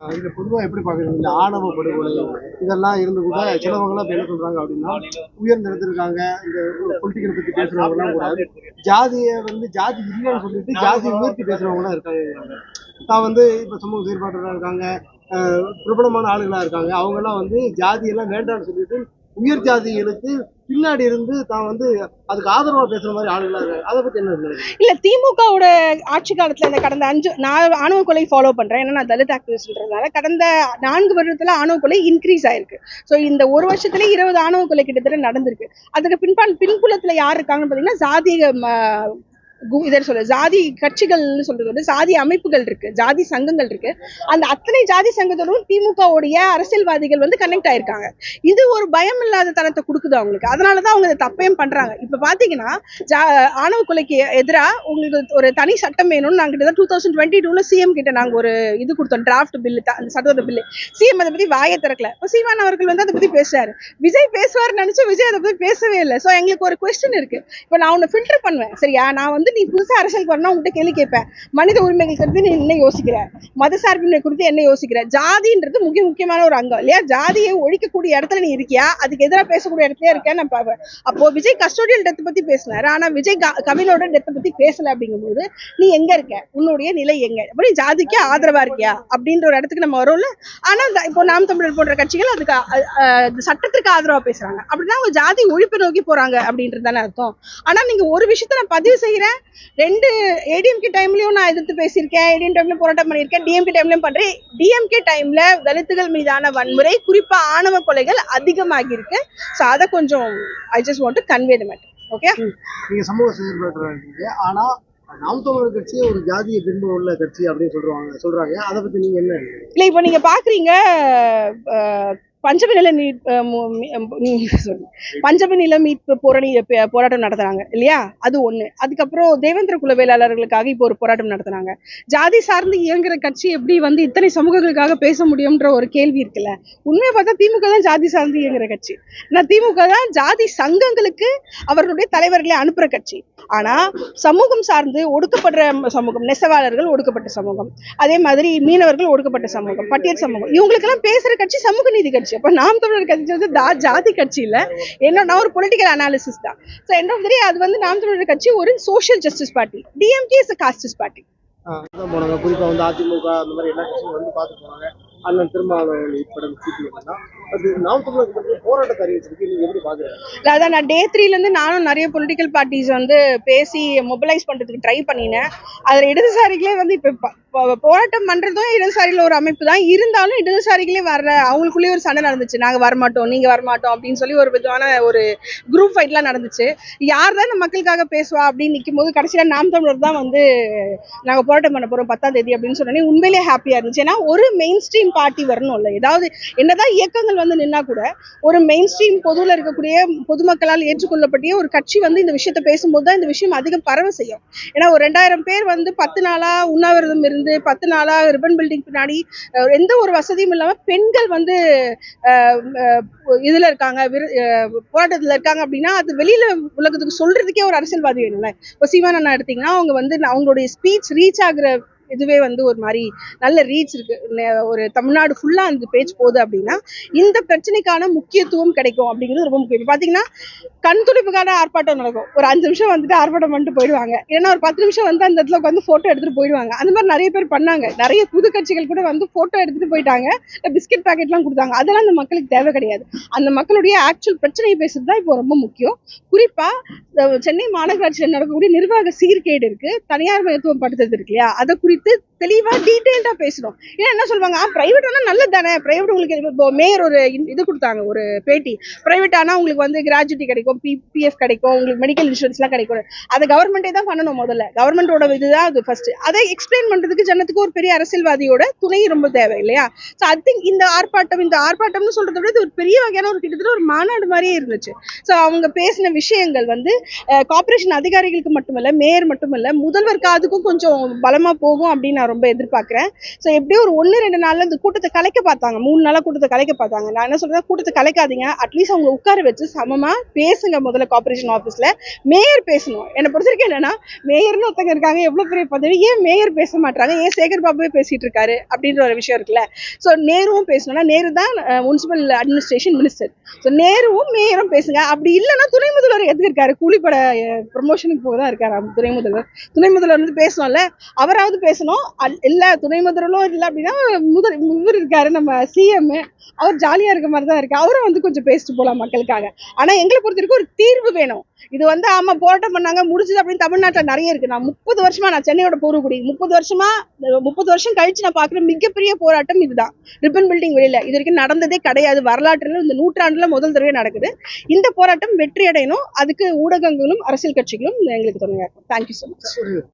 இது பொதுவாக எப்படி பார்க்குறீங்க? இந்த ஆணவ படுகொலை இதெல்லாம் இருந்து கூட சிலவங்களாம் இப்போ என்ன சொல்கிறாங்க அப்படின்னா உயர்ந்த இடத்துல இருக்காங்க இந்த பொலிட்டிக்கல் பற்றி பேசுறவங்கலாம் கூட. ஜாதியை வந்து ஜாதி இல்லைன்னு சொல்லிட்டு ஜாதி உயர்த்தி பேசுகிறவங்களாம் இருக்காங்க. தான் வந்து இப்போ சமூக செயற்பாட்டராக இருக்காங்க பிரபலமான ஆளுகளாக இருக்காங்க. அவங்கெல்லாம் வந்து ஜாதியெல்லாம் வேண்டாம்னு சொல்லிட்டு உயர் ஜாதிகளுக்கு பின்னாடி இருந்து தான் வந்து அதுக்கு ஆதரவா பேசுற மாதிரி ஆளுங்களா இருக்காங்க. அதை பத்தி என்ன இல்ல திமுகவோட ஆட்சி காலத்துல இந்த கடந்த அஞ்சு நான் ஆணவ கொலை ஃபாலோ பண்றேன். ஏன்னா நான் தலித் ஆக்டிவிஸ்ட்ன்றதுனால கடந்த நான்கு வருடத்துல ஆணவ கொலை இன்க்ரீஸ் ஆயிருக்கு. ஸோ இந்த ஒரு வருஷத்துல இருபது ஆணவ கொலை கிட்டத்தட்ட நடந்திருக்கு. அதுக்கு பின்பான் பின்புலத்துல யார் இருக்காங்கன்னு பாத்தீங்கன்னா சாதிய கு- இதை சொல்ல ஜாதி கட்சிகள்னு சொல்றது வந்து ஜாதி அமைப்புகள் இருக்கு ஜாதி சங்கங்கள் இருக்கு. அந்த அத்தனை ஜாதி சங்கத்தோடும் திமுகவுடைய அரசியல்வாதிகள் வந்து கனெக்ட் ஆயிருக்காங்க. இது ஒரு பயம் இல்லாத தரத்தை கொடுக்குது அவங்களுக்கு. அதனாலதான் அவங்க இதை தப்பையும் பண்றாங்க. இப்ப பாத்தீங்கன்னா ஜா ஆணவ கொலைக்கு எதிரா உங்களுக்கு ஒரு தனி சட்டம் வேணும்னு நாங்க கிட்ட டூ தௌசண்ட் டுவெண்ட்டி டூல சிஎம் கிட்ட நாங்க ஒரு இது கொடுத்தோம் டிராஃப்ட் பில் அந்த சட்டத்தோட பில்லு சிஎம் அதை பத்தி வாயை திறக்கல. இப்போ சீமான் அவர்கள் வந்து அதை பத்தி பேசுறாரு. விஜய் பேசுவார்னு நினைச்சு விஜய் அதை பத்தி பேசவே இல்லை. ஸோ எங்களுக்கு ஒரு கொஸ்டின் இருக்கு. இப்போ நான் உன்னை ஃபில்டர் பண்ணுவேன். சரியா? நான் வந்து நீ புதுசா அரசியல் பண்ணால் உங்கள்கிட்ட கேள்வி கேட்பேன். மனித உரிமைகள் குறித்து நீ என்ன யோசிக்கிற? மதசார்பின்மை குறித்து என்ன யோசிக்கிற? ஜாதின்றது முக்கிய முக்கியமான ஒரு அங்கம் இல்லையா? ஜாதியை ஒழிக்கக்கூடிய இடத்துல நீ இருக்கியா? அதுக்கு எதிராக பேசக்கூடிய இடத்துல இருக்கியா நான் பார்ப்பேன். அப்போ விஜய் கஸ்டோடியல் டெத்தை பற்றி பேசினார். ஆனால் விஜய் கவினோட டெத்தை பற்றி பேசலை அப்படிங்கும்போது நீ எங்க இருக்க? உன்னுடைய நிலை எங்க? அப்ப நீ ஜாதிக்கு ஆதரவா இருக்கியா? அப்படின்ற ஒரு இடத்துக்கு நம்ம வரோம்ல. ஆனா இப்போ நாம் தமிழர் போன்ற கட்சிகள் அதுக்கு சட்டத்திற்கு ஆதரவா பேசுறாங்க. அப்படின்னா அவங்க ஜாதி ஒழிப்பு நோக்கி போறாங்க அப்படின்றது தானே அர்த்தம். ஆனா நீங்க ஒரு விஷயத்த நான் பதிவு செய்யறேன் ரெண்டு ஏடிஎம்கே டைம்லயும் நான் எதிர்த்து பேசியிருக்கேன். ஏடிஎம் டைம்ல போராட்டம் பண்ணியிருக்கேன். டிஎம்கே டைம்லயும் பண்றேன். டிஎம்கே டைம்ல தலித்துகள் மீதான வன்முறை குறிப்பா ஆணவ கொலைகள் அதிகமாகி இருக்கு ஸோ அதை கொஞ்சம் I just want to convey the matter okay நீங்க சமூக செயற்பாட்டராக இருக்கீங்க ஆனா நாம் தமிழர் கட்சி ஒரு ஜாதிய பின்பு உள்ள கட்சி அப்படின்னு சொல்றாங்க சொல்றாங்க. அதை பத்தி நீங்க என்ன? இல்ல இப்போ நீங்க பாக்குறீங்க பஞ்சமி நில மீட் பஞ்சமி நில மீட்பு போராணி போராட்டம் நடத்துறாங்க இல்லையா? அது ஒண்ணு. அதுக்கப்புறம் தேவேந்திர குல வேளாளர்களுக்காக இப்போ ஒரு போராட்டம் நடத்துனாங்க. ஜாதி சார்ந்து இயங்குற கட்சி எப்படி வந்து இத்தனை சமூகங்களுக்காக பேச முடியும்ன்ற ஒரு கேள்வி இருக்குல்ல? உண்மையை பார்த்தா திமுக தான் ஜாதி சார்ந்து இயங்குற கட்சி. நான் திமுக தான் ஜாதி சங்கங்களுக்கு அவர்களுடைய தலைவர்களை அனுப்புற கட்சி. ஆனா சமூகம் சார்ந்து ஒடுக்கப்படுற சமூகம் நெசவாளர்கள் ஒடுக்கப்பட்ட சமூகம். அதே மாதிரி மீனவர்கள் ஒடுக்கப்பட்ட சமூகம் பட்டியல் சமூகம். இவங்களுக்கெல்லாம் பேசுற கட்சி சமூக நீதி கட்சி. அப்ப நாம் தமிழர் கட்சி வந்து தா- ஜாதி கட்சி இல்ல. என்னன்னா ஒரு பொலிட்டிக்கல் அனாலிசிஸ் தான். ஸோ எண்ட் ஆஃப் அது வந்து நாம் தமிழர் கட்சி ஒரு social justice party DMK is casteist party போனாங்க குறிப்பா வந்து அதிமுக அந்த மாதிரி எல்லா கட்சியும் வந்து பார்த்து போனாங்க. அண்ணன் திருமாவளவன் உட்பட கட்சி அதான் நான் டே த்ரீலேருந்து நானும் நிறைய பொலிட்டிக்கல் பார்ட்டிஸ் வந்து பேசி மொபிலைஸ் பண்ணுறதுக்கு ட்ரை பண்ணினேன். அதில் இடதுசாரிகளே வந்து இப்போ போராட்டம் பண்ணுறதும் இடதுசாரியில் ஒரு அமைப்பு தான். இருந்தாலும் இடதுசாரிகளே வர்ற அவங்களுக்குள்ளேயே ஒரு சண்டை நடந்துச்சு. நாங்கள் வரமாட்டோம் நீங்கள் வரமாட்டோம் அப்படின்னு சொல்லி ஒரு விதமான ஒரு குரூப் ஃபைட்லாம் நடந்துச்சு. யார் தான் இந்த மக்களுக்காக பேசுவா அப்படின்னு நிற்கும் போது கடைசியில் நாம் தமிழர் தான் வந்து நாங்கள் போராட்டம் பண்ண போகிறோம் பத்தாம் தேதி அப்படின்னு சொன்னோடனே உண்மையிலேயே ஹாப்பியாக இருந்துச்சு. ஏன்னா ஒரு மெயின் ஸ்ட்ரீம் பார்ட்டி வரணும்ல ஏதாவது என்னதான் இயக்கங்கள் வந்து நின்னா கூட ஒரு மெயின் ஸ்ட்ரீம் பொதுவில் இருக்கக்கூடிய பொதுமக்களால் ஏற்றுக்கொள்ளப்பட்டிய ஒரு கட்சி வந்து இந்த விஷயத்த பேசும்போது தான் இந்த விஷயம் அதிகம் பரவ செய்யும். ஏன்னா ஒரு ரெண்டாயிரம் பேர் வந்து பத்து நாளா உண்ணாவிரதம் இருந்து வந்து பத்து நாளா ரிப்பன் பில்டிங் பின்னாடி எந்த ஒரு வசதியும் இல்லாம பெண்கள் வந்து இதில் அஹ், இதுல இருக்காங்க போராட்டத்தில் போராட்டத்துல இருக்காங்க அப்படின்னா அது வெளியில உலகத்துக்கு சொல்றதுக்கே ஒரு அரசியல்வாதி வேணும்ல. இப்போ சீமான் எடுத்தீங்கன்னா அவங்க வந்து அவங்களுடைய ஸ்பீச் ரீச் ஆகுற இதுவே வந்து ஒரு மாதிரி நல்ல ரீச் இருக்கு. ஒரு தமிழ்நாடு ஃபுல்லா அந்த பேஜ் போகுது அப்படின்னா இந்த பிரச்சனைக்கான முக்கியத்துவம் கிடைக்கும் அப்படிங்கிறது ரொம்ப முக்கியம். இப்போ பார்த்தீங்கன்னா கண் துடிப்புக்கான ஆர்ப்பாட்டம் நடக்கும். ஒரு அஞ்சு நிமிஷம் வந்துட்டு ஆர்ப்பாட்டம் பண்ணிட்டு போயிடுவாங்க. ஏன்னா ஒரு பத்து நிமிஷம் வந்து அந்த இடத்துல உட்காந்து ஃபோட்டோ எடுத்துட்டு போயிடுவாங்க. அந்த மாதிரி நிறைய பேர் பண்ணாங்க. நிறைய புது கட்சிகள் கூட வந்து ஃபோட்டோ எடுத்துட்டு போயிட்டாங்க. பிஸ்கட் பேக்கெட்லாம் கொடுத்தாங்க. அதெல்லாம் அந்த மக்களுக்கு தேவை கிடையாது. அந்த மக்களுடைய ஆக்சுவல் பிரச்சனையை பேசுறது தான் இப்போ ரொம்ப முக்கியம். குறிப்பா சென்னை மாநகராட்சியில் நடக்கக்கூடிய நிர்வாக சீர்கேடு இருக்கு. தனியார் மயத்துவம் படுத்துறது இருக்கு இல்லையா? அதை குறித்து எடுத்து தெளிவாக டீட்டெயில்டாக பேசணும் ஏன்னா என்ன சொல்லுவாங்க ப்ரைவேட் ஆனால் நல்லது தானே? ப்ரைவேட் உங்களுக்கு இப்போ மேயர் ஒரு இது கொடுத்தாங்க ஒரு பேட்டி. ப்ரைவேட் ஆனால் உங்களுக்கு வந்து கிராஜுவிட்டி கிடைக்கும் பி பிஎஃப் கிடைக்கும் உங்களுக்கு மெடிக்கல் இன்சூரன்ஸ்லாம் கிடைக்கும். அதை கவர்மெண்டே தான் பண்ணணும் முதல்ல. கவர்மெண்டோட இதுதான் அது ஃபர்ஸ்ட் அதை எக்ஸ்பிளைன் பண்ணுறதுக்கு ஜனத்துக்கு ஒரு பெரிய அரசியல்வாதியோட துணை ரொம்ப தேவை இல்லையா? ஸோ ஐ திங்க் இந்த ஆர்ப்பாட்டம் இந்த ஆர்ப்பாட்டம்னு சொல்கிறத விட இது ஒரு பெரிய வகையான ஒரு கிட்டத்தட்ட ஒரு மாநாடு மாதிரியே இருந்துச்சு. ஸோ அவங்க பேசின விஷயங்கள் வந்து கார்பரேஷன் அதிகாரிகளுக்கு மட்டுமல்ல மேயர் மட்டுமல்ல முதல்வர் காதுக்கும் கொஞ்சம் பலமா போகும் அப்படின்னு நான் ரொம்ப எதிர்பார்க்குறேன். ஸோ எப்படியும் ஒரு ஒன்று ரெண்டு நாள்ல இந்த கூட்டத்தை கலைக்க பார்த்தாங்க. மூணு நாளா கூட்டத்தை கலைக்க பார்த்தாங்க. நான் என்ன சொல்றேன் கூட்டத்தை கலைக்காதீங்க. அட்லீஸ்ட் அவங்க உட்கார வச்சு சமமா பேசுங்க முதல்ல கார்பரேஷன் ஆஃபீஸ்ல மேயர் பேசணும். என்னை பொறுத்த வரைக்கும் என்னன்னா மேயர்னு ஒருத்தங்க இருக்காங்க எவ்வளவு பெரிய பதவி? ஏன் மேயர் பேச மாட்டாங்க ஏன் சேகர் பாபுவே பேசிட்டு இருக்காரு? அப்படின்ற ஒரு விஷயம் இருக்குல்ல. ஸோ நேருவும் பேசணும்னா நேரு தான் முனிசிபல் அட்மினிஸ்ட்ரேஷன் மினிஸ்டர் ஸோ நேருவும் மேயரும் பேசுங்க. அப்படி இல்லைன்னா துணை முதல்வர் எதுக்கு இருக்காரு? கூலிப்பட ப்ரொமோஷனுக்கு போக தான் இருக்காரு துணை முதல்வர்? துணை முதல்வர் வந்து பேசணும்ல. அவராவது பேசணும். இல்லை துணை முதல்வரும் இல்லை அப்படின்னா முதல் இவர் இருக்காரு நம்ம சிஎம் அவர் ஜாலியாக இருக்க மாதிரி தான் இருக்கு. அவரும் வந்து கொஞ்சம் பேசிட்டு போகலாம் மக்களுக்காக. ஆனால் எங்களை பொறுத்த வரைக்கும் ஒரு தீர்வு வேணும். இது வந்து ஆமாம் போராட்டம் பண்ணாங்க முடிஞ்சது அப்படின்னு தமிழ்நாட்டில் நிறைய இருக்கு. நான் முப்பது வருஷமா நான் சென்னையோட பூர்வகுடி முப்பது வருஷமா முப்பது வருஷம் கழிச்சு நான் பார்க்குற மிகப்பெரிய போராட்டம் இதுதான். ரிப்பன் பில்டிங் வெளியில். இது வரைக்கும் நடந்ததே கிடையாது. வரலாற்றுல இந்த நூற்றாண்டுல முதல் தடவை நடக்குது. இந்த போராட்டம் வெற்றி அடையணும். அதுக்கு ஊடகங்களும் அரசியல் கட்சிகளும் எங்களுக்கு துணையாக இருக்கும் தேங்க்யூ ஸோ மச்